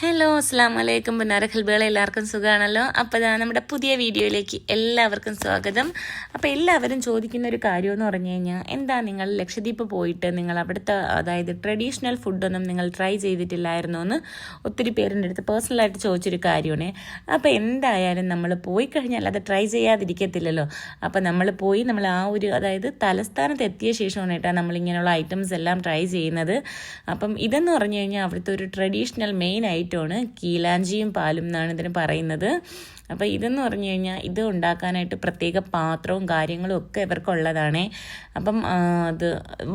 Hello അസ്സാം വലൈക്കും പുന്നാര ഖൽബുകൾ എല്ലാവർക്കും സുഖമാണല്ലോ അപ്പോൾ ഇതാ നമ്മുടെ പുതിയ വീഡിയോയിലേക്ക് എല്ലാവർക്കും സ്വാഗതം. അപ്പോൾ എല്ലാവരും ചോദിക്കുന്ന ഒരു കാര്യം എന്ന് പറഞ്ഞു കഴിഞ്ഞാൽ എന്താ നിങ്ങൾ ലക്ഷദ്വീപ് പോയിട്ട് നിങ്ങൾ അവിടുത്തെ അതായത് ട്രഡീഷണൽ ഫുഡൊന്നും നിങ്ങൾ ട്രൈ ചെയ്തിട്ടില്ലായിരുന്നോ എന്ന് ഒത്തിരി പേരിന്റെ അടുത്ത് പേഴ്സണലായിട്ട് ചോദിച്ചൊരു കാര്യമാണ്. അപ്പോൾ എന്തായാലും നമ്മൾ പോയി കഴിഞ്ഞാൽ അത് ട്രൈ ചെയ്യാതിരിക്കത്തില്ലല്ലോ. അപ്പോൾ നമ്മൾ പോയി നമ്മൾ ആ ഒരു അതായത് തലസ്ഥാനത്ത് എത്തിയ ശേഷമാണ് കേട്ടോ നമ്മളിങ്ങനെയുള്ള ഐറ്റംസ് എല്ലാം ട്രൈ ചെയ്യുന്നത്. അപ്പം ഇതെന്ന് പറഞ്ഞു കഴിഞ്ഞാൽ അവിടുത്തെ ഒരു ട്രഡീഷണൽ മെയിൻ ഐറ്റമാണ് കീലാഞ്ചിയും പാലും എന്നാണ് ഇതിന് പറയുന്നത്. അപ്പോൾ ഇതെന്ന് പറഞ്ഞു കഴിഞ്ഞാൽ ഇത് ഉണ്ടാക്കാനായിട്ട് പ്രത്യേക പാത്രവും കാര്യങ്ങളും ഒക്കെ ഇവർക്കുള്ളതാണ്. അപ്പം അത്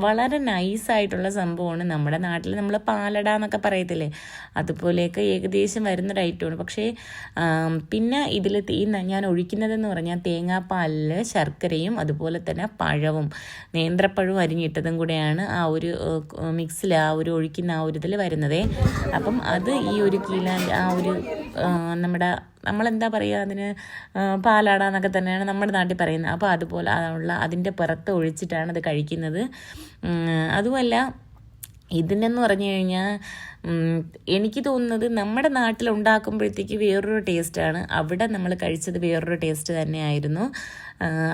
വളരെ നൈസായിട്ടുള്ള സംഭവമാണ് നമ്മുടെ നാട്ടിൽ നമ്മൾ പാലട എന്നൊക്കെ പറയത്തില്ലേ? അതുപോലെയൊക്കെ ഏകദേശം വരുന്നൊരു ഐറ്റമാണ് പക്ഷേ പിന്നെ ഇതിൽ ഈ ഞാൻ ഒഴിക്കുന്നതെന്ന് പറഞ്ഞാൽ തേങ്ങാപ്പാലിൽ ശർക്കരയും അതുപോലെ തന്നെ പഴവും നേന്ത്രപ്പഴവും അരിഞ്ഞിട്ടതും കൂടെയാണ് ആ ഒരു മിക്സിൽ ആ ഒരു ഒഴിക്കുന്ന ആ ഒരു ഇതിൽ വരുന്നത്. അപ്പം അത് ഈ ഒരു കീലാന്റെ ആ ഒരു നമ്മുടെ നമ്മളെന്താ പറയുക അതിന് പാലാടാന്നൊക്കെ തന്നെയാണ് നമ്മുടെ നാട്ടിൽ പറയുന്നത്. അപ്പോൾ അതുപോലെ ഉള്ള അതിന്റെ പുറത്ത് ഒഴിച്ചിട്ടാണ് അത് കഴിക്കുന്നത്. അതുമല്ല ഇതിനെന്ന് പറഞ്ഞു കഴിഞ്ഞാൽ എനിക്ക് തോന്നുന്നത് നമ്മുടെ നാട്ടിൽ ഉണ്ടാക്കുമ്പോഴത്തേക്ക് വേറൊരു ടേസ്റ്റാണ് അവിടെ നമ്മൾ കഴിച്ചത് വേറൊരു ടേസ്റ്റ് തന്നെയായിരുന്നു.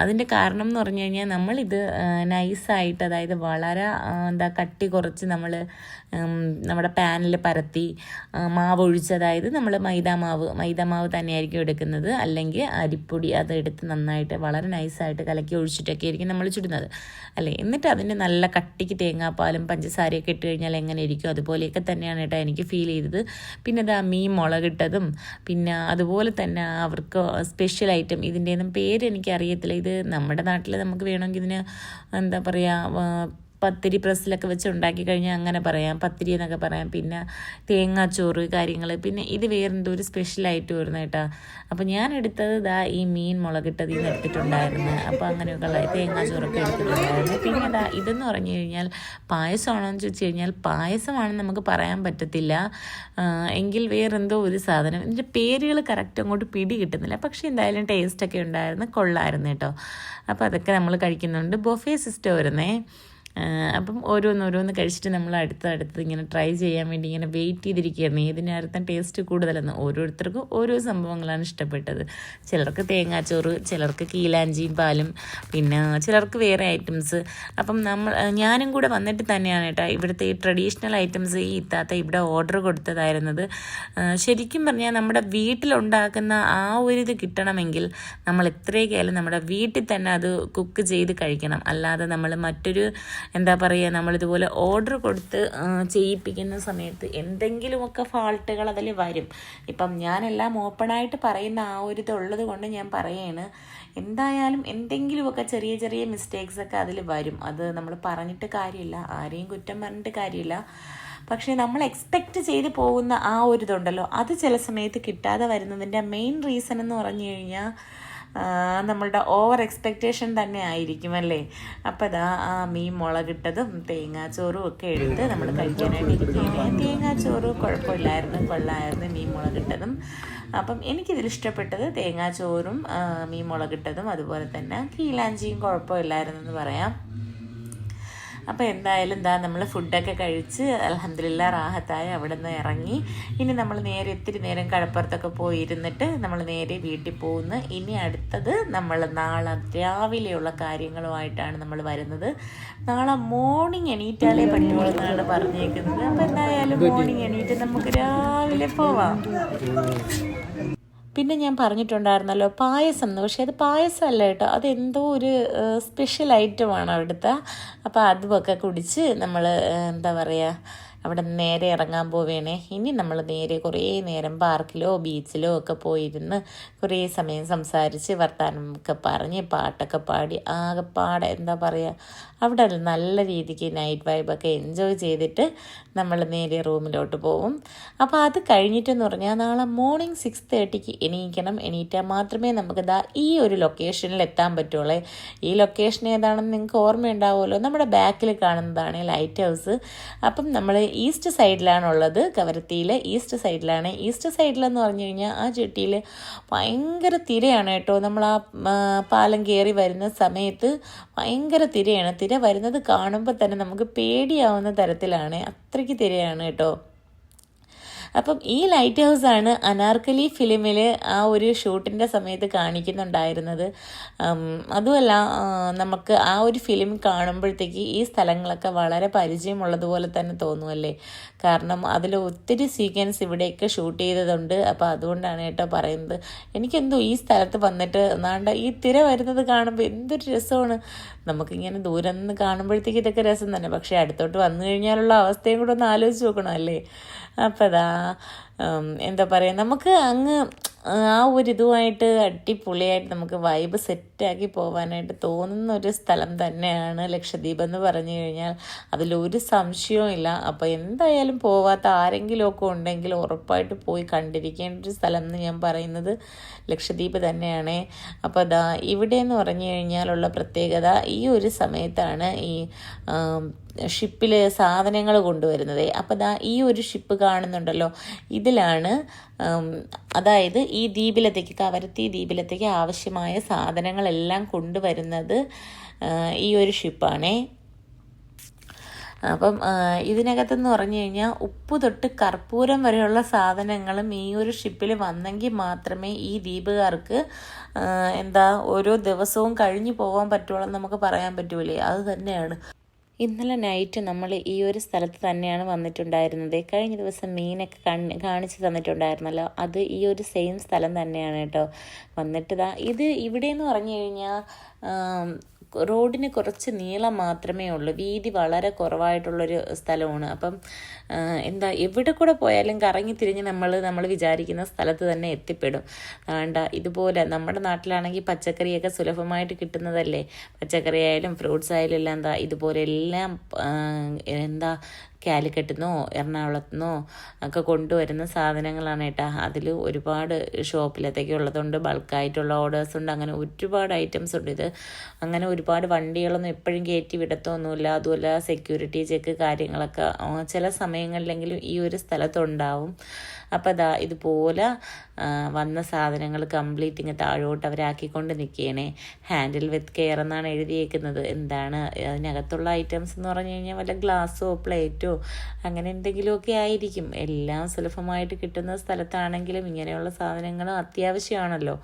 അതിന്റെ കാരണം എന്ന് പറഞ്ഞു കഴിഞ്ഞാൽ നമ്മളിത് നൈസായിട്ട് അതായത് വളരെ എന്താ കട്ടി കുറച്ച് നമ്മൾ നമ്മുടെ പാനിൽ പരത്തി മാവ് ഒഴിച്ച് അതായത് നമ്മൾ മൈദ മാവ് മൈദ മാവ് തന്നെയായിരിക്കും എടുക്കുന്നത്. അല്ലെങ്കിൽ അരിപ്പൊടി അത് എടുത്ത് നന്നായിട്ട് വളരെ നൈസായിട്ട് കലക്കി ഒഴിച്ചിട്ടൊക്കെ ആയിരിക്കും നമ്മൾ ചുടുന്നത്. അല്ലേ? എന്നിട്ട് അതിന്റെ നല്ല കട്ടിക്ക് തേങ്ങാപ്പാലും പഞ്ചസാരയൊക്കെ ഇട്ട് കഴിഞ്ഞാൽ എങ്ങനെ ഇരിക്കും അതുപോലെയൊക്കെ തന്നെയാണ് കേട്ടോ എനിക്ക് ഫീൽ ചെയ്തത്. പിന്നെ ഇതാ മീൻ മുളകിട്ടതും പിന്നെ അതുപോലെ തന്നെ അവർക്ക് സ്പെഷ്യൽ ഐറ്റം ഇതിന്റെ പേര് എനിക്ക് അറിയത്തില്ല ഇത് നമ്മുടെ നാട്ടിൽ നമുക്ക് വേണമെങ്കിൽ ഇതിന് എന്താ പറയുക പത്തിരി പ്രസ്സിലൊക്കെ വെച്ച് ഉണ്ടാക്കി കഴിഞ്ഞാൽ അങ്ങനെ പറയാം. പത്തിരി എന്നൊക്കെ പറയാം. പിന്നെ തേങ്ങാച്ചോറ് കാര്യങ്ങൾ പിന്നെ ഇത് വേറെന്തോ ഒരു സ്പെഷ്യലായിട്ട് വരുന്ന കേട്ടോ. അപ്പോൾ ഞാൻ എടുത്തത് ദാ ഈ മീൻ മുളകിട്ടത് ഇന്ന് എടുത്തിട്ടുണ്ടായിരുന്നു അപ്പോൾ അങ്ങനെയൊക്കെയുള്ള തേങ്ങാച്ചോറൊക്കെ എടുത്തിട്ടുണ്ടായിരുന്നു. പിന്നെ ദാ ഇതെന്ന് പറഞ്ഞു കഴിഞ്ഞാൽ പായസമാണോ എന്ന് ചോദിച്ചു കഴിഞ്ഞാൽ പായസമാണെന്ന് നമുക്ക് പറയാൻ പറ്റത്തില്ല. എങ്കിൽ വേറെന്തോ ഒരു സാധനം. ഇതിന്റെ പേരുകൾ കറക്റ്റ് അങ്ങോട്ട് പിടി കിട്ടുന്നില്ല. പക്ഷേ എന്തായാലും ടേസ്റ്റൊക്കെ ഉണ്ടായിരുന്നു. കൊള്ളായിരുന്നു കേട്ടോ. അപ്പോൾ അതൊക്കെ നമ്മൾ കഴിക്കുന്നുണ്ട്. ബൊഫേ സിസ്റ്റം വരുന്നേ. അപ്പം ഓരോന്ന് ഓരോന്ന് കഴിച്ചിട്ട് നമ്മൾ അടുത്ത അടുത്ത് ഇങ്ങനെ ട്രൈ ചെയ്യാൻ വേണ്ടി ഇങ്ങനെ വെയിറ്റ് ചെയ്തിരിക്കുകയാണ്. ഏതിനായിരുന്നു ടേസ്റ്റ് കൂടുതലെന്ന്. ഓരോരുത്തർക്കും ഓരോ സംഭവങ്ങളാണ് ഇഷ്ടപ്പെട്ടത്. ചിലർക്ക് തേങ്ങാച്ചോറ് ചിലർക്ക് കീലാഞ്ചിയും പാലും പിന്നെ ചിലർക്ക് വേറെ ഐറ്റംസ് അപ്പം നമ്മൾ ഞാനും കൂടെ വന്നിട്ട് തന്നെയാണ് കേട്ടോ ഇവിടുത്തെ ഈ ട്രഡീഷണൽ ഐറ്റംസ് ഈ ഇത്താത്ത ഇവിടെ ഓർഡർ കൊടുത്തതായിരുന്നത്. ശരിക്കും പറഞ്ഞാൽ നമ്മുടെ വീട്ടിലുണ്ടാക്കുന്ന ആ ഒരു ഇത് കിട്ടണമെങ്കിൽ നമ്മൾ എത്രയൊക്കെയായാലും നമ്മുടെ വീട്ടിൽ തന്നെ അത് കുക്ക് ചെയ്ത് കഴിക്കണം. അല്ലാതെ നമ്മൾ മറ്റൊരു എന്താ പറയുക നമ്മളിതുപോലെ ഓർഡർ കൊടുത്ത് ചെയ്യിപ്പിക്കുന്ന സമയത്ത് എന്തെങ്കിലുമൊക്കെ ഫാൾട്ടുകൾ അതിൽ വരും. ഇപ്പം ഞാനെല്ലാം ഓപ്പണായിട്ട് പറയുന്ന ആ ഒരു ഇതുള്ളത് കൊണ്ട് ഞാൻ പറയാണ് എന്തായാലും എന്തെങ്കിലുമൊക്കെ ചെറിയ ചെറിയ മിസ്റ്റേക്സൊക്കെ അതിൽ വരും. അത് നമ്മൾ പറഞ്ഞിട്ട് കാര്യമില്ല ആരെയും കുറ്റം പറഞ്ഞിട്ട് കാര്യമില്ല. പക്ഷേ നമ്മൾ എക്സ്പെക്റ്റ് ചെയ്ത് പോകുന്ന ആ ഒരു ഇതുണ്ടല്ലോ അത് ചില സമയത്ത് കിട്ടാതെ വരുന്നതിന്റെ മെയിൻ റീസൺ എന്ന് പറഞ്ഞു കഴിഞ്ഞാൽ നമ്മളുടെ ഓവർ എക്സ്പെക്റ്റേഷൻ തന്നെ ആയിരിക്കും അല്ലേ? അപ്പം ഇതാ ആ മീൻ മുളകിട്ടതും തേങ്ങാച്ചോറും ഒക്കെ എടുത്ത് നമ്മൾ കഴിക്കാനായിട്ട് ഇരിക്കുകയാണ്. തേങ്ങാച്ചോറ് കുഴപ്പമില്ലായിരുന്നു കൊള്ളായിരുന്നു മീൻ മുളകിട്ടതും. അപ്പം എനിക്കിതിൽ ഇഷ്ടപ്പെട്ടത് തേങ്ങാച്ചോറും മീൻ മുളകിട്ടതും അതുപോലെ തന്നെ കീലാഞ്ചിയും കുഴപ്പമില്ലായിരുന്നു എന്ന് പറയാം. അപ്പോൾ എന്തായാലും എന്താ നമ്മൾ ഫുഡൊക്കെ കഴിച്ച് അലഹമില്ല റാഹത്തായി അവിടെ നിന്ന് ഇറങ്ങി. ഇനി നമ്മൾ നേരെ ഇത്തിരി നേരം കടപ്പുറത്തൊക്കെ പോയി ഇരുന്നിട്ട് നമ്മൾ നേരെ വീട്ടിൽ പോകുന്നു. ഇനി അടുത്തത് നമ്മൾ നാളെ രാവിലെയുള്ള കാര്യങ്ങളുമായിട്ടാണ് നമ്മൾ വരുന്നത്. നാളെ മോർണിംഗ് എണീറ്റാലേ പറ്റുള്ളൂ എന്നാണ് പറഞ്ഞേക്കുന്നത്. അപ്പോൾ എന്തായാലും മോർണിംഗ് എണീറ്റ് നമുക്ക് രാവിലെ പോവാം. പിന്നെ ഞാൻ പറഞ്ഞിട്ടുണ്ടായിരുന്നല്ലോ പായസം എന്ന്. പക്ഷേ അത് പായസമല്ല കേട്ടോ. അതെന്തോ ഒരു സ്പെഷ്യൽ ഐറ്റമാണ് അവിടുത്തെ. അപ്പോൾ അതുമൊക്കെ കുടിച്ച് നമ്മൾ എന്താ പറയുക അവിടെ നേരെ ഇറങ്ങാൻ പോവേണേ. ഇനി നമ്മൾ നേരെ കുറേ നേരം പാർക്കിലോ ബീച്ചിലോ ഒക്കെ പോയിരുന്ന് കുറേ സമയം സംസാരിച്ച് വർത്തമാനമൊക്കെ പറഞ്ഞ് പാട്ടൊക്കെ പാടി ആകെപ്പാടെ എന്താ പറയുക അവിടെ നല്ല രീതിക്ക് നൈറ്റ് വൈബൊക്കെ എൻജോയ് ചെയ്തിട്ട് നമ്മൾ നേരെ റൂമിലോട്ട് പോവും. അപ്പോൾ അത് കഴിഞ്ഞിട്ടെന്ന് പറഞ്ഞാൽ നാളെ മോർണിംഗ് സിക്സ് തേർട്ടിക്ക് എണീക്കണം. എണീറ്റാൽ മാത്രമേ നമുക്ക് ദാ ഈ ഒരു ലൊക്കേഷനിൽ എത്താൻ പറ്റുള്ളൂ. ഈ ലൊക്കേഷൻ ഏതാണെന്ന് നിങ്ങൾക്ക് ഓർമ്മയുണ്ടാവുമല്ലോ. നമ്മുടെ ബാക്കിൽ കാണുന്നതാണ് ലൈറ്റ് ഹൗസ് അപ്പം നമ്മൾ ഈസ്റ്റ് സൈഡിലാണുള്ളത് കവരത്തിയിൽ ഈസ്റ്റ് സൈഡിലാണ് ഈസ്റ്റ് സൈഡിലെന്ന് പറഞ്ഞു കഴിഞ്ഞാൽ ആ ചെട്ടിയിൽ ഭയങ്കര തിരയാണ് കേട്ടോ. നമ്മൾ ആ പാലം കയറി വരുന്ന സമയത്ത് ഭയങ്കര തിരയാണ്. തിര വരുന്നത് കാണുമ്പോൾ തന്നെ നമുക്ക് പേടിയാവുന്ന തരത്തിലാണ്. അത്രയ്ക്ക് തിരയാണ് കേട്ടോ. അപ്പം ഈ ലൈറ്റ് ഹൗസ് ആണ് അനാർക്കലി ഫിലിമിൽ ആ ഒരു ഷൂട്ടിന്റെ സമയത്ത് കാണിക്കുന്നുണ്ടായിരുന്നത്. അതുമല്ല നമുക്ക് ആ ഒരു ഫിലിം കാണുമ്പോഴത്തേക്ക് ഈ സ്ഥലങ്ങളൊക്കെ വളരെ പരിചയമുള്ളതുപോലെ തന്നെ തോന്നുമല്ലേ കാരണം അതിൽ ഒത്തിരി സീക്വൻസ് ഇവിടെയൊക്കെ ഷൂട്ട് ചെയ്തതുണ്ട്. അപ്പോൾ അതുകൊണ്ടാണ് കേട്ടോ പറയുന്നത്. എനിക്കെന്തോ ഈ സ്ഥലത്ത് വന്നിട്ട് നാണ്ട ഈ തിര വരുന്നത് കാണുമ്പോൾ എന്തൊരു രസമാണ്. നമുക്കിങ്ങനെ ദൂരം നിന്ന് കാണുമ്പോഴത്തേക്ക് ഇതൊക്കെ രസം തന്നെ. പക്ഷേ അടുത്തോട്ട് വന്നു കഴിഞ്ഞാലുള്ള അവസ്ഥയും കൂടെ ഒന്ന് ആലോചിച്ച് നോക്കണം അല്ലേ? അപ്പോൾ അതാ എന്താ പറയുക നമുക്ക് അങ്ങ് ആ ഒരു ഇതുമായിട്ട് അടിപൊളിയായിട്ട് നമുക്ക് വൈബ് സെറ്റാക്കി പോകാനായിട്ട് തോന്നുന്ന ഒരു സ്ഥലം തന്നെയാണ് ലക്ഷദ്വീപ് എന്ന് പറഞ്ഞു കഴിഞ്ഞാൽ. അതിലൊരു സംശയവും ഇല്ല. അപ്പോൾ എന്തായാലും പോവാത്ത ആരെങ്കിലുമൊക്കെ ഉണ്ടെങ്കിൽ ഉറപ്പായിട്ട് പോയി കണ്ടിരിക്കേണ്ട ഒരു സ്ഥലം എന്ന് ഞാൻ പറയുന്നത് ലക്ഷദ്വീപ് തന്നെയാണ്. അപ്പോൾ അതാ ഇവിടെ എന്ന് പറഞ്ഞു കഴിഞ്ഞാലുള്ള പ്രത്യേകത ഈ ഒരു സമയത്താണ് ഈ ഷിപ്പിൽ സാധനങ്ങൾ കൊണ്ടുവരുന്നത്. അപ്പോൾ ദാ ഈ ഒരു ഷിപ്പ് കാണുന്നുണ്ടല്ലോ. ഇതിലാണ് അതായത് ഈ ദ്വീപിലത്തേക്ക് കവരത്തി ദ്വീപിലത്തേക്ക് ആവശ്യമായ സാധനങ്ങളെല്ലാം കൊണ്ടുവരുന്നത് ഈ ഒരു ഷിപ്പാണേ. അപ്പം ഇതിനകത്തെന്ന് പറഞ്ഞു കഴിഞ്ഞാൽ ഉപ്പ് തൊട്ട് കർപ്പൂരം വരെയുള്ള സാധനങ്ങളും ഈ ഒരു ഷിപ്പിൽ വന്നെങ്കിൽ മാത്രമേ ഈ ദ്വീപുകാർക്ക് എന്താ ഓരോ ദിവസവും കഴിഞ്ഞു പോകാൻ പറ്റുള്ളൂ നമുക്ക് പറയാൻ പറ്റൂലേ. അത് തന്നെയാണ്. ഇന്നലെ നൈറ്റ് നമ്മൾ ഈ ഒരു സ്ഥലത്ത് തന്നെയാണ് വന്നിട്ടുണ്ടായിരുന്നത്. കഴിഞ്ഞ ദിവസം മീനൊക്കെ കണ് കാണിച്ചു തന്നിട്ടുണ്ടായിരുന്നല്ലോ. അത് ഈ ഒരു സെയിം സ്ഥലം തന്നെയാണ് കേട്ടോ. വന്നിട്ട് ദാ ഇത് ഇവിടെയെന്ന് പറഞ്ഞു കഴിഞ്ഞാൽ റോഡിന് കുറച്ച് നീളം മാത്രമേ ഉള്ളൂ. വീതി വളരെ കുറവായിട്ടുള്ളൊരു സ്ഥലമാണ്. അപ്പം എന്താ എവിടെ കൂടെ പോയാലും കറങ്ങി തിരിഞ്ഞ് നമ്മൾ നമ്മൾ വിചാരിക്കുന്ന സ്ഥലത്ത് തന്നെ എത്തിപ്പെടും. വേണ്ട ഇതുപോലെ നമ്മുടെ നാട്ടിലാണെങ്കിൽ പച്ചക്കറിയൊക്കെ സുലഭമായിട്ട് കിട്ടുന്നതല്ലേ? പച്ചക്കറി ആയാലും ഫ്രൂട്ട്സ് ആയാലും എല്ലാം എന്താ ഇതുപോലെ എല്ലാം കാലിക്കറ്റുനിന്നോ എറണാകുളത്തുനിന്നോ ഒക്കെ കൊണ്ടുവരുന്ന സാധനങ്ങളാണ് കേട്ടോ. അതിൽ ഒരുപാട് ഷോപ്പിലത്തേക്ക് ഉള്ളതുണ്ട് ബൾക്കായിട്ടുള്ള ഓർഡേഴ്സ് ഉണ്ട് അങ്ങനെ ഒരുപാട് ഐറ്റംസ് ഉണ്ട് ഇത്. അങ്ങനെ ഒരുപാട് വണ്ടികളൊന്നും എപ്പോഴും കയറ്റി വിടത്തൊന്നുമില്ല. അതുമല്ല സെക്യൂരിറ്റി ചെക്ക് കാര്യങ്ങളൊക്കെ ചില സമയങ്ങളിലെങ്കിലും ഈ ഒരു സ്ഥലത്തുണ്ടാവും. അപ്പോൾ അതാ ഇതുപോലെ വന്ന സാധനങ്ങൾ കംപ്ലീറ്റ് ഇങ്ങ് താഴോട്ട് അവരാക്കിക്കൊണ്ട് നിൽക്കുകയാണ് ഹാൻഡിൽ വിത്ത് കെയർ എന്നാണ് എഴുതിയേക്കുന്നത്. എന്താണ് അതിനകത്തുള്ള ഐറ്റംസ് എന്ന് പറഞ്ഞു കഴിഞ്ഞാൽ വല്ല ഗ്ലാസ്സോ പ്ലേറ്റോ അങ്ങനെ എന്തെങ്കിലുമൊക്കെ ആയിരിക്കും. എല്ലാം സുലഭമായിട്ട് കിട്ടുന്ന സ്ഥലത്താണെങ്കിലും ഇങ്ങനെയുള്ള സാധനങ്ങൾ അത്യാവശ്യമാണല്ലോ.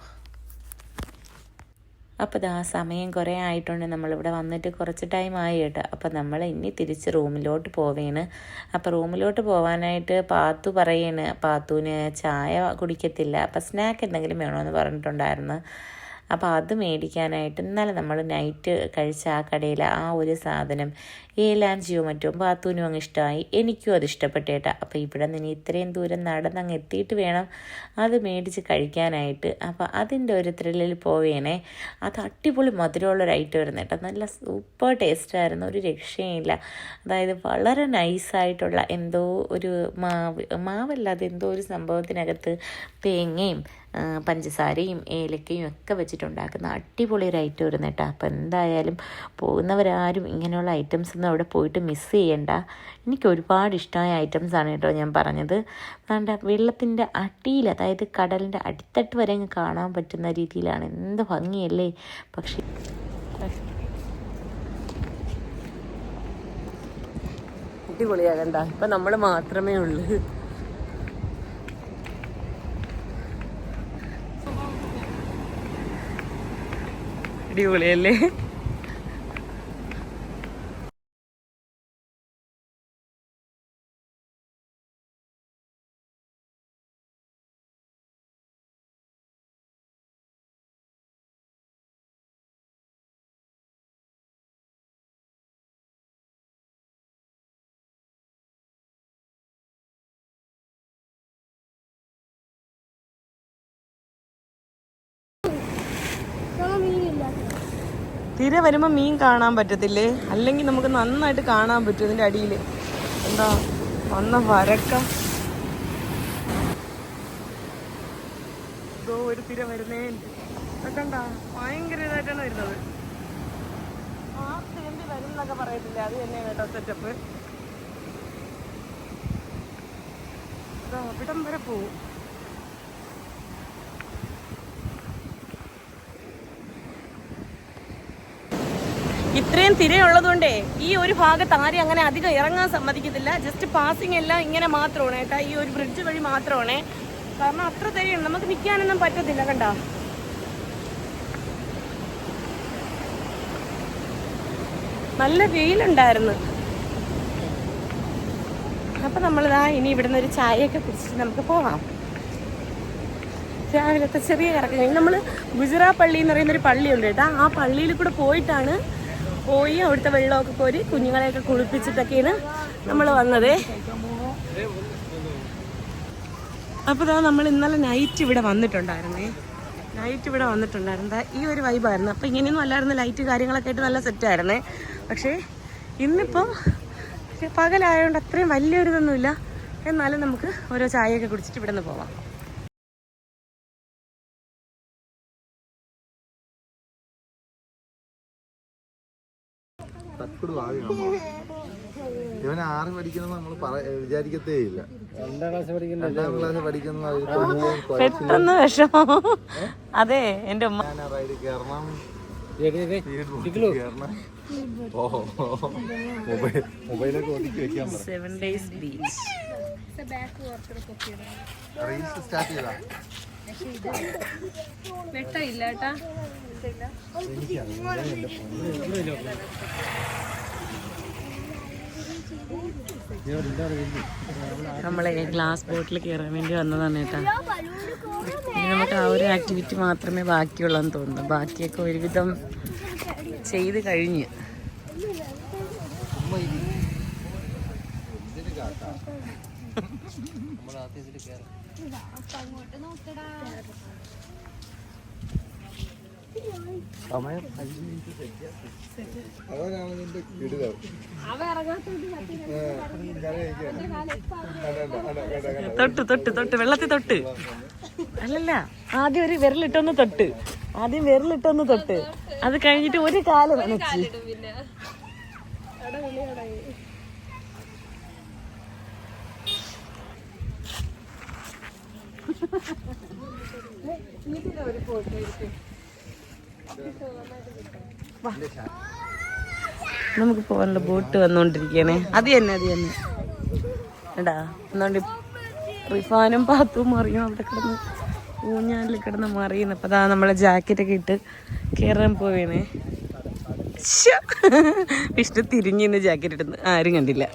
അപ്പോൾ ഇതാ സമയം കുറേ ആയിട്ടുണ്ട്. നമ്മളിവിടെ വന്നിട്ട് കുറച്ച് ടൈം ആയി കേട്ടോ. അപ്പോൾ നമ്മൾ ഇനി തിരിച്ച് റൂമിലോട്ട് പോവേണ്. അപ്പോൾ റൂമിലോട്ട് പോകാനായിട്ട് പാത്തു പറയണ്. പാത്തുവിന് ചായ കുടിക്കത്തില്ല. അപ്പോൾ സ്നാക്ക് എന്തെങ്കിലും വേണമെന്ന് പറഞ്ഞിട്ടുണ്ടായിരുന്നു. അപ്പോൾ അത് മേടിക്കാനായിട്ട് ഇന്നലെ നമ്മൾ നൈറ്റ് കഴിച്ച ആ കടയിൽ ആ ഒരു സാധനം ഏലാഞ്ചിയോ മറ്റോ പാത്തൂനും അങ്ങ് ഇഷ്ടമായി. എനിക്കും അത് ഇഷ്ടപ്പെട്ടേട്ടാ അപ്പോൾ ഇവിടെ നിന്ന് ഇത്രയും ദൂരം നടന്നങ്ങ് എത്തിയിട്ട് വേണം അത് മേടിച്ച് കഴിക്കാനായിട്ട്. അപ്പോൾ അതിന്റെ ഒരു ത്രില്ലിൽ പോവേനെ. അത് അടിപൊളി മധുരമുള്ളൊരു ഐറ്റം ആയിരുന്നു കേട്ടോ. നല്ല സൂപ്പർ ടേസ്റ്റായിരുന്നു ഒരു രക്ഷയില്ല അതായത് വളരെ നൈസായിട്ടുള്ള എന്തോ ഒരു മാവ് മാവല്ല അത് എന്തോ ഒരു സംഭവത്തിനകത്ത് തേങ്ങയും പഞ്ചസാരയും ഏലക്കയും ഒക്കെ വെച്ചിട്ടുണ്ടാക്കുന്ന അടിപൊളി ഒരു ഐറ്റം ആയിരുന്നു കേട്ടോ. അപ്പോൾ എന്തായാലും പോകുന്നവരാരും ഇങ്ങനെയുള്ള ഐറ്റംസ് ഒന്നും അവിടെ പോയിട്ട് മിസ് ചെയ്യണ്ട. എനിക്ക് ഒരുപാട് ഇഷ്ടമായ ആണ് കേട്ടോ ഞാൻ പറഞ്ഞത്. അതുകൊണ്ട് വെള്ളത്തിന്റെ അടിയിൽ അതായത് കടലിന്റെ അടിത്തട്ട് വരെ അങ്ങ് കാണാൻ പറ്റുന്ന രീതിയിലാണ്. എന്ത് ഭംഗിയല്ലേ? പക്ഷേ അടിപൊളിയാകണ്ട ഇപ്പം നമ്മൾ മാത്രമേ ഉള്ളൂ. അടിപൊളിയല്ലേ? തിര വരുമ്പോൾ മീൻ കാണാൻ പറ്റത്തില്ലേ? അല്ലെങ്കിൽ നമുക്ക് നന്നായിട്ട് കാണാൻ പറ്റും ഇതിന്റെ അടിയിൽ എന്താ? വന്ന വരക്ക. ഇതോ ഒരു തിര വരുന്നേ. കണ്ട? ഭയങ്കര ഇതായിട്ടാണ് വരുന്നത്. ആ തിരമ്പി വരുന്നൊക്കെ പറയത്തില്ല? അത് തന്നെ കേട്ടോ സെറ്റപ്പ് അവിടം വരെ പോവും. ഇത്രയും തിരയുള്ളതുകൊണ്ടേ ഈ ഒരു ഭാഗത്ത് ആരും അങ്ങനെ അധികം ഇറങ്ങാൻ സമ്മതിക്കത്തില്ല. ജസ്റ്റ് പാസിംഗ് എല്ലാം ഇങ്ങനെ മാത്രമാണ് കേട്ടോ. ഈ ഒരു ബ്രിഡ്ജ് വഴി മാത്രമാണ്. കാരണം അത്ര തിരയുണ്ട്. നമുക്ക് നിൽക്കാനൊന്നും പറ്റത്തില്ല കണ്ടോ? നല്ല വെയിലുണ്ടായിരുന്നു. അപ്പൊ നമ്മളിതാ ഇനി ഇവിടുന്ന് ഒരു ചായയൊക്കെ കുടിച്ചിട്ട് നമുക്ക് പോവാം. രാവിലത്തെ ചെറിയ കറക്കം. നമ്മൾ ഗുജറാ പള്ളി എന്ന് പറയുന്ന ഒരു പള്ളിയുണ്ട് കേട്ടോ. ആ പള്ളിയിൽ കൂടെ പോയിട്ടാണ് പോയി അവിടുത്തെ വെള്ളമൊക്കെ കോരി കുഞ്ഞുങ്ങളെയൊക്കെ കുളിപ്പിച്ചിട്ടൊക്കെയാണ് നമ്മൾ വന്നത്. അപ്പോൾ ഇതാ നമ്മൾ ഇന്നലെ നൈറ്റ് ഇവിടെ വന്നിട്ടുണ്ടായിരുന്നേ. നൈറ്റ് ഇവിടെ വന്നിട്ടുണ്ടായിരുന്നു ദാ ഈ ഒരു വൈബായിരുന്നു അപ്പോൾ ഇങ്ങനെയൊന്നും അല്ലായിരുന്നു ലൈറ്റ് കാര്യങ്ങളൊക്കെ ആയിട്ട് നല്ല സെറ്റായിരുന്നേ പക്ഷേ ഇന്നിപ്പം പകലായതുകൊണ്ട് അത്രയും വലിയൊരു ഇതൊന്നുമില്ല എന്നാലും നമുക്ക് ഓരോ ചായയൊക്കെ കുടിച്ചിട്ട് ഇവിടെ നിന്ന് പോവാം. തക്കുട് ഭാവിയാണ് ഇവൻ ആറ് പഠിക്കണം നമ്മൾ വിചാരിക്കത്തേ ഇല്ല. രണ്ടാം ക്ലാസ് പഠിക്കുന്ന പെട്ടെന്ന് വിഷമം. അതെ എന്റെ ഉമ്മ. കയറണം മൊബൈൽ മൊബൈലൊക്കെ ഓടിക്കാൻ വെക്കാൻ പറ. Seven days beach reels start ചെയ്താ? കേട്ടാ. നമ്മളെ ഗ്ലാസ് ബോട്ടിൽ കയറാൻ വേണ്ടി വന്നതാണ് കേട്ടാ. നമുക്ക് ആ ഒരു ആക്ടിവിറ്റി മാത്രമേ ബാക്കിയുള്ളെന്ന് തോന്നുന്നു. ബാക്കിയൊക്കെ ഒരുവിധം ചെയ്ത് കഴിഞ്ഞ്. സമയം തൊട്ട് തൊട്ട് തൊട്ട് വെള്ളത്തിൽ തൊട്ട്. അല്ലല്ല ആദ്യം ഒരു വിരലിട്ടൊന്ന് തൊട്ട്. ആദ്യം വിരലിട്ടൊന്ന് തൊട്ട്. അത് കഴിഞ്ഞിട്ട് ഒരു കാലം നനച്ച്. നമുക്ക് പോകാനുള്ള ബോട്ട് വന്നോണ്ടിരിക്കണേ അത് തന്നെ അത് തന്നെ. എടാ എന്നോണ്ട് റിഫാനും പാത്തും മറിയും അവിടെ കിടന്ന് ഊഞ്ഞാലിൽ കിടന്ന് മറിയുന്നു. അപ്പൊ അതാ നമ്മളെ ജാക്കറ്റൊക്കെ ഇട്ട് കയറാൻ പോവേണേ. വിഷ്ണു തിരിഞ്ഞിന്ന് ജാക്കറ്റ് ഇടുന്നു ആരും കണ്ടില്ല.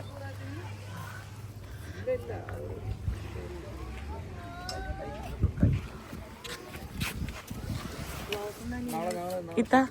ഇത്താ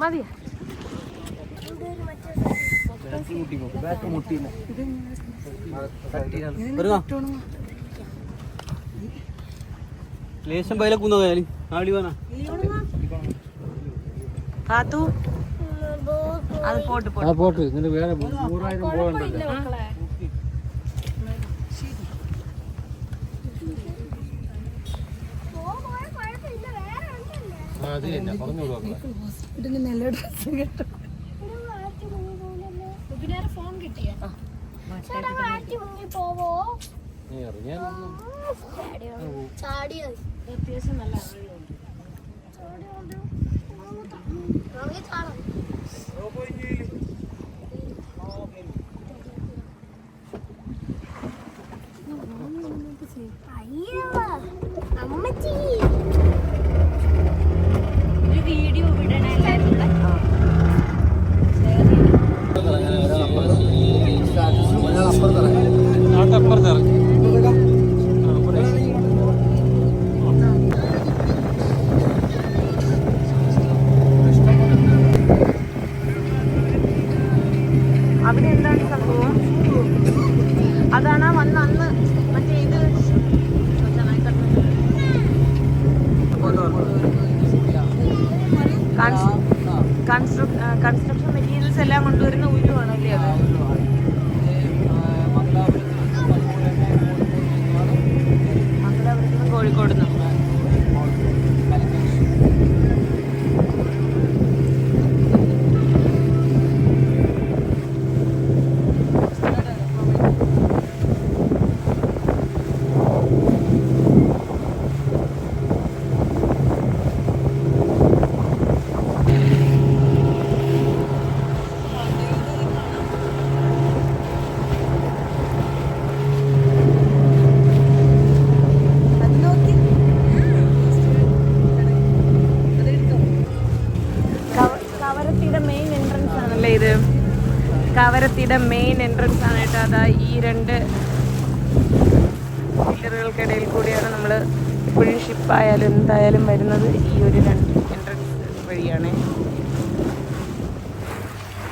മതിയാ? ലേശം പൈല കുന്നതായാലും ആടി വേണ പാത്തു അത് പോട്ട് പോട്ട്. ആ പോട്ട്. എന്നിട്ട് വേറെ നൂറായിരം പോകണ്ടല്ലോ അത് തന്നെ. പറഞ്ഞു കൊടുക്കാം നീ ഇറങ്ങിയാൽ അമ്മച്ചി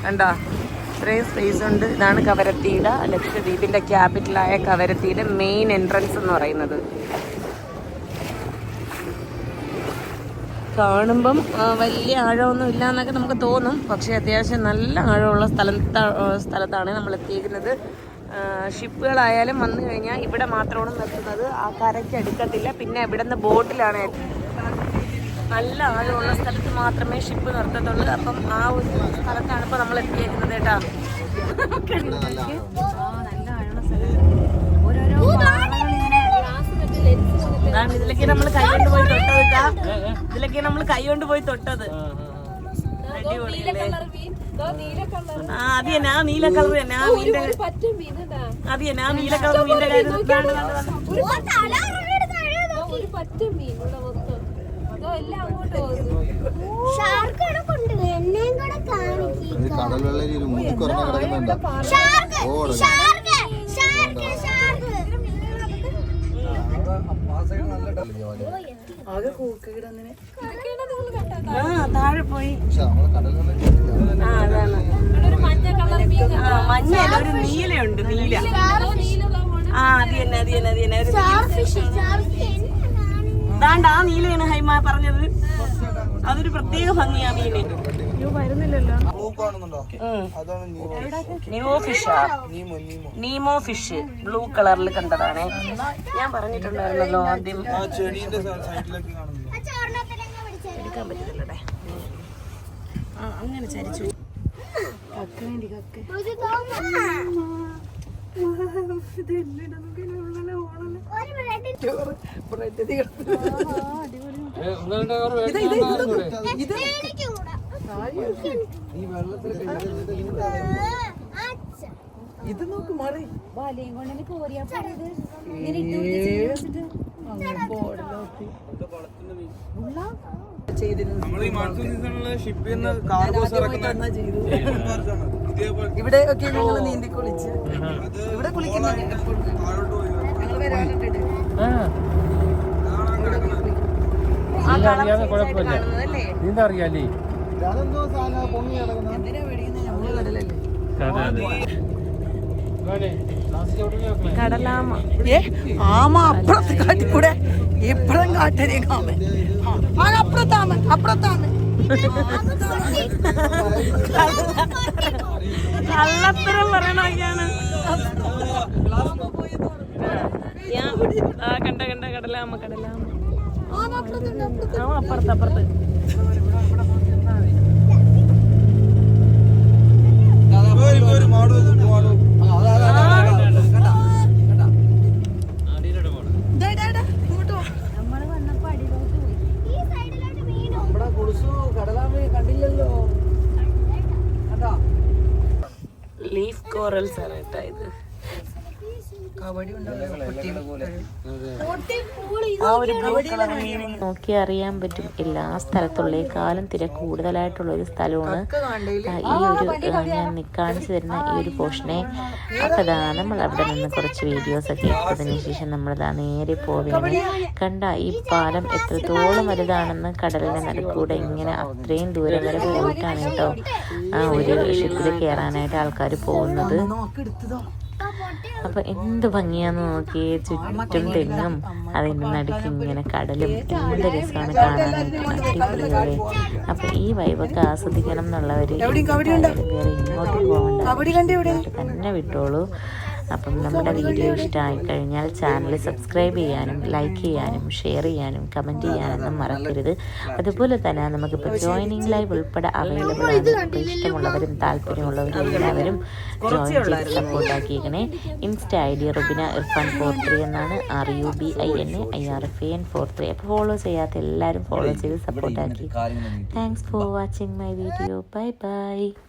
കണ്ടോ? ഇത്രയും സ്പേസ് ഉണ്ട്. ഇതാണ് കവരത്തിയുടെ ലക്ഷദ്വീപിന്റെ ക്യാപിറ്റലായ കവരത്തിയുടെ മെയിൻ എൻട്രൻസ് എന്ന് പറയുന്നത്. കാണുമ്പം വലിയ ആഴമൊന്നും ഇല്ല എന്നൊക്കെ നമുക്ക് തോന്നും. പക്ഷേ അത്യാവശ്യം നല്ല ആഴമുള്ള സ്ഥലത്ത സ്ഥലത്താണ് നമ്മൾ എത്തിയിരിക്കുന്നത്. ഷിപ്പുകളായാലും വന്നു കഴിഞ്ഞാൽ ഇവിടെ മാത്രമാണ് നിർത്തുന്നത് ആ കരയ്ക്ക് അടുക്കത്തില്ല. പിന്നെ ഇവിടെ നിന്ന് ബോട്ടിലാണ് നല്ല ആഴമുള്ള സ്ഥലത്ത് മാത്രമേ ഷിപ്പ് നിർത്തത്തുള്ളൂ അപ്പം ആ ഒരു സ്ഥലത്താണ് ഇപ്പോൾ നമ്മൾ എത്തിയേക്കുന്നത് കേട്ടോ ഇതിലൊക്കെ നമ്മൾ കൈ കൊണ്ട് പോയി തൊട്ടത് ഇതാ. ഇതിലൊക്കെ നമ്മൾ കൈ കൊണ്ട് പോയി തൊട്ടത് ആ അത് തന്നെ ആ നീല കളർ തന്നെ ആ മീന്റെ അത് തന്നെ ആ നീല കളർ മീന്റെ കാര്യം ഇതാണ്, ഇതാണ്, ഇതാണ്. ഓ, തല അവരുടെ താഴെ നോക്കി. ഷാർക്ക് ഇവിടെ കൊണ്ട് എന്നെയും കൂടെ കാണിക്കും ഒരു കടൽ വെള്ളരിയിൽ മുതിക്കുറഞ്ഞ കിടക്കുന്നുണ്ട്? ഷാർക്ക് ഓ, ഷാർക്ക് ഷാർക്ക് ഷാർക്ക് ആ താഴെ പോയി. മഞ്ഞ കടൽ വെള്ളരി ആ അതാണ്. ആ മഞ്ഞല്ല ഒരു നീലയുണ്ട് നീല. ആ അത് തന്നെ അത് തന്നെ അത് തന്നെ. ദാണ്ട ആ നീലയാണ് ഹൈമ പറഞ്ഞത്. അതൊരു പ്രത്യേക ഭംഗിയാ മീന് Nemo fish. Nemo fish? Blue കളറിൽ കണ്ടതാണ്. ഞാൻ പറഞ്ഞിട്ടുണ്ടായിരുന്നല്ലോ ആദ്യം. എടുക്കാൻ പറ്റുന്നില്ലേ ആ അങ്ങനെ ചരിച്ചു. ഒരു തോന്നുന്നു ഒരു മാറി എനിക്കും കൂടെ അച്ഛാ. ഇത് നോക്ക് മാറി. ഇവിടെ ഒക്കെ ഞങ്ങൾ നീന്തി കുളിച്ച്. ഇവിടെ കുളിക്കുന്നുണ്ട് വരാനിട്ടുണ്ട് അറിയാതെ കുഴപ്പമില്ല. നീന്താ അറിയാലേ കടലാമ. ഏ ആമ അപ്പുറത്ത് കാട്ടിക്കൂടെ ഇപ്പഴും കാട്ടരേ കാമൻ. ആ അപ്പുറത്താമൻ അപ്പുറത്താമൻ കള്ളത്തരം പറയണ ആ കണ്ട കണ്ട കടലാമ കടലാമ ആ അപ്പുറത്ത് അപ്പുറത്ത്. ലീഫ് കോറൽസ് ആണ് കേട്ടോ ഇത് കബഡി ആ ഒരു ബ്ലൂ കളർ നോക്കി അറിയാൻ പറ്റും. എല്ലാ സ്ഥലത്തുള്ളേക്കാളും തിര കൂടുതലായിട്ടുള്ള ഒരു സ്ഥലമാണ്. ആ, ഈ ഒരു ഞാൻ നിക്കാണിച്ചു തരുന്ന ഈ ഒരു പോർഷനെ. അപ്പതാ നമ്മൾ അവിടെ നിന്ന് കുറച്ച് വീഡിയോസ് ഒക്കെ എടുത്തതിന് ശേഷം നമ്മൾ ദാ നേരെ പോവുകയാണ് കണ്ട ഈ പാലം എത്രത്തോളം വലുതാണെന്ന് കടലിന്റെ നടുക്കൂടെ ഇങ്ങനെ അത്രയും ദൂരം വരെ പോയിട്ടാണ് കേട്ടോ ആ ഒരു ഷിപ്പിൽ കയറാനായിട്ട് ആൾക്കാർ പോകുന്നത്. നോക്ക് എടുത്തതോ അപ്പൊ എന്ത് ഭംഗിയാന്ന് നോക്കിയേ ചുറ്റും തെങ്ങും അതിന്റെ നടുക്ക് ഇങ്ങനെ കടലും എന്ത് രസമാണ് കാണാനായിട്ട് അടിപൊളിയോടെ. അപ്പൊ ഈ വൈബൊക്കെ ആസ്വദിക്കണം എന്നുള്ളവര് വേറെ ഇങ്ങോട്ട് പോകണ്ട തന്നെ വിട്ടോളൂ. അപ്പം നമ്മുടെ വീഡിയോ ഇഷ്ടമായി കഴിഞ്ഞാൽ ചാനൽ സബ്സ്ക്രൈബ് ചെയ്യാനും ലൈക്ക് ചെയ്യാനും ഷെയർ ചെയ്യാനും കമന്റ് ചെയ്യാനൊന്നും മറക്കരുത്. അതുപോലെ തന്നെ നമുക്കിപ്പോൾ ജോയിനിങ് ലൈവ് ഉൾപ്പെടെ അവൈലബിൾ ആണ്. ഇഷ്ടമുള്ളവരും താല്പര്യമുള്ളവരും എല്ലാവരും ജോയിൻ ചെയ്ത് support ആക്കിയേക്കണേ. Insta I D Rubina Irfan four three എന്നാണ്. R U B I N A I R F N four three അപ്പോൾ ഫോളോ ചെയ്യാത്ത എല്ലാവരും ഫോളോ ചെയ്ത് സപ്പോർട്ടാക്കി thanks for watching my video bye bye